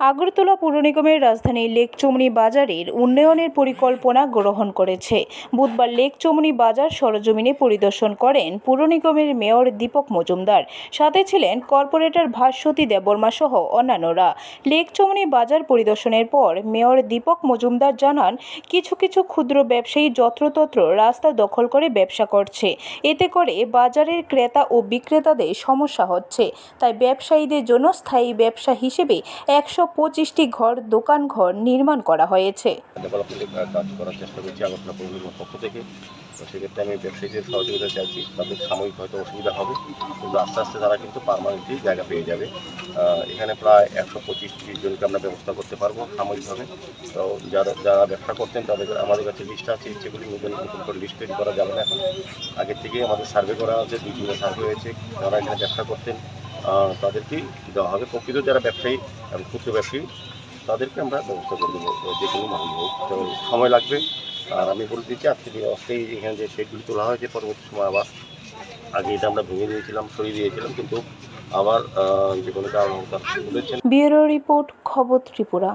আগরতলা পুর নিগমের রাজধানী লেকচমনি বাজারের উন্নয়নের পরিকল্পনা গ্রহণ করেছে। বুধবার লেকচমনি বাজার সরজমিনে পরিদর্শন করেন পুর নিগমের মেয়র দীপক মজুমদার। সাথে ছিলেন কর্পোরেটর ভাস্বতী দেববর্মা সহ অন্যান্যরা লেকচমনি বাজার পরিদর্শনের পর মেয়র দীপক মজুমদার জানান, কিছু কিছু ক্ষুদ্র ব্যবসায়ী যত্রতত্র রাস্তা দখল করে ব্যবসা করছে। এতে করে বাজারের ক্রেতা ও বিক্রেতাদের সমস্যা হচ্ছে। তাই ব্যবসায়ীদের জন্য স্থায়ী ব্যবসা হিসেবে একশো পঁচিশটি ঘর, দোকান ঘর নির্মাণ করা হয়েছে। কাজ করার চেষ্টা করছি আগরতলা পৌর পক্ষ থেকে। তো সেক্ষেত্রে আমি ব্যবসায়ীদের সহযোগিতা চাইছি। তাদের সাময়িক হয়তো অসুবিধা হবে, কিন্তু আস্তে আস্তে তারা কিন্তু পারমানেন্টলি জায়গা পেয়ে যাবে। এখানে প্রায় একশো পঁচিশটি জনকে আমরা ব্যবস্থা করতে পারব সাময়িকভাবে। তো যারা যারা ব্যবসা করতেন তাদের, আমাদের কাছে লিস্ট আছে, সেগুলি নতুন নতুন করে লিস্ট তৈরি করা যাবে না এখন। আগের থেকে আমাদের সার্ভে করা আছে, দুই সার্ভে হয়েছে। যারা এখানে ব্যবসা করতেন আহ, তাদেরকেই দেওয়া হবে। প্রকৃত যারা ব্যবসায়ী এবং ক্ষুদ্র ব্যবসায়ী তাদেরকে আমরা ব্যবস্থা করে দেবো। যে কোনো মানুষ হোক। তো সময় লাগবে। আর আমি বলে দিচ্ছি আজকে যে অস্থায়ী এখানে যে শেডগুলি তোলা হয়েছে পরবর্তী সময় আবার আগে এটা আমরা ভেঙে দিয়েছিলাম সরিয়ে দিয়েছিলাম। কিন্তু আবার যে কোনো কারণ বলেছেন। ব্যুরো রিপোর্ট খবর ত্রিপুরা।